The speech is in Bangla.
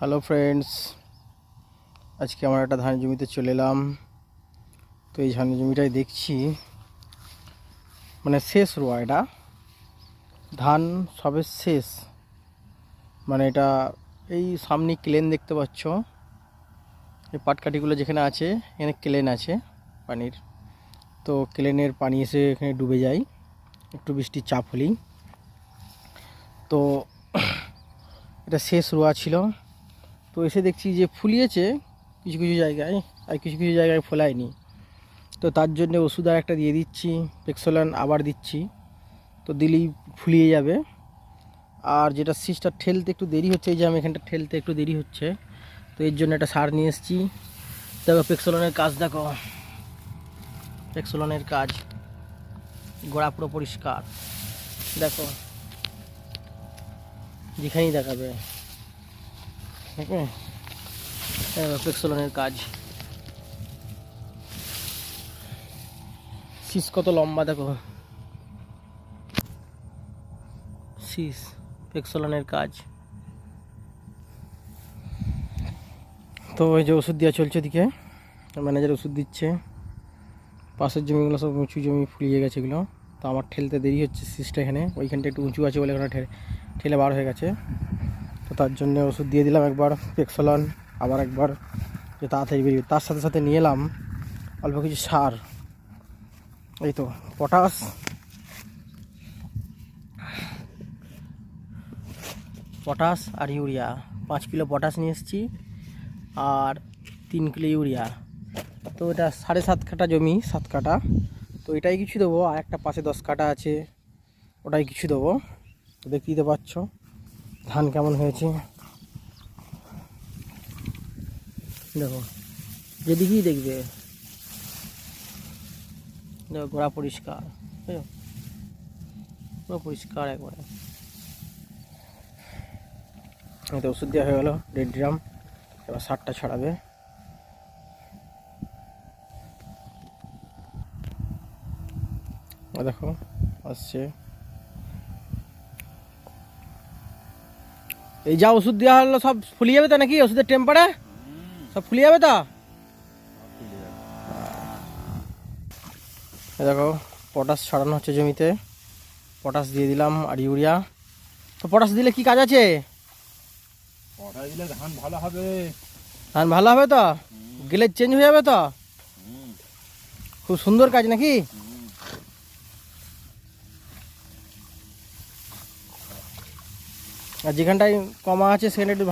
হ্যালো ফ্রেন্ডস আজকে আমার একটা ধান জমিতে চলে এলাম। তো এই ধান জমিটাই দেখছি। মানে শেষ রোয়া এটা। ধান সবে শেষ। মানে এটা এই সামনে ক্লেন দেখতে পাচ্ছ। এই পাটকাঠিগুলো যেখানে আছে, এখানে ক্লেন আছে পানির। তো ক্লেনের পানি এসে এখানে ডুবে যায়। একটু বৃষ্টির চাপ হলেই। তো এটা শেষ রোয়া ছিল। তো এসে দেখছি যে ফুলিয়েছে কিছু কিছু জায়গায় আর কিছু কিছু জায়গায় ফোলায়নি। তো তার জন্য ওষুধ আর একটা দিয়ে দিচ্ছি, পেক্সোলান আবার দিচ্ছি। তো দিলেই ফুলিয়ে যাবে। আর যেটা সিসটা ঠেলতে একটু দেরি হচ্ছে, এই যে আমি এখানটা ঠেলতে একটু দেরি হচ্ছে, তো এর জন্য একটা সার নিয়ে এসেছি। দেখো পেক্সোলনের কাজ, দেখো। পেক্সোলনের কাজ। গোড়া পুরো পরিষ্কার। দেখো। যেখানেই দেখাবে। ঠিক আছে পেক্সোলনের কাজ। শীষ কত লম্বা, দেখো। শীষ পেক্সোলনের কাজ। তো ওই যে ওষুধ দেওয়া চলছে দিকে ম্যানেজার ওষুধ দিচ্ছে। পাশের জমিগুলো সব উঁচু জমি ফুলিয়ে গেছে এগুলো। তো আমার ঠেলতে দেরি হচ্ছে, শীষটা এখানে। ওইখানটা একটু উঁচু আছে বলে ওখানে ঠেলে বার হয়ে গেছে। তার জন্য ওষুধ দিয়ে দিলাম একবার পেক্সলন আবার একবার, যে তাড়াতাড়ি বেরিয়ে তার সাথে সাথে নিয়ে এলাম অল্প কিছু সার। এই তো, পটাশ। পটাশ আর ইউরিয়া। পাঁচ কিলো পটাশ নিয়ে এসেছি আর তিন কিলো ইউরিয়া। তো এটা সাড়ে সাত কাটা জমি, সাত কাটা। তো এটাই কিছু দেবো। আর একটা পাশে দশ কাটা আছে, ওটাই কিছু দেবো। দেখতেই তো পাচ্ছ। ধান কেমন হয়েছে? দেখো, যেদিকেই দেখবে, দেখো গোড়া পরিষ্কার, বুঝছ? পুরো পরিষ্কার একবারে। তো ওষুধ দেওয়া হয়ে গেলো, দেড় ড্রাম এবার সারটা ছড়াবে। দেখো, আসছে এই যা ওষুধ দেওয়া হলো সব ফুলিয়ে যাবে তো নাকি? ওষুধের টেম্পারে? সব ফুলিয়ে যাবে তো? দেখো পটাশ ছড়ানো হচ্ছে জমিতে। পটাশ দিয়ে দিলাম আর ইউরিয়া। তো পটাশ দিলে কি কাজ আছে? দিলে ধান ভালো হবে। ধান ভালো হবে তো? গেলে চেঞ্জ হয়ে যাবে তো? খুব সুন্দর কাজ নাকি? আর যেখানটায় কমা আছে সেখানে একটু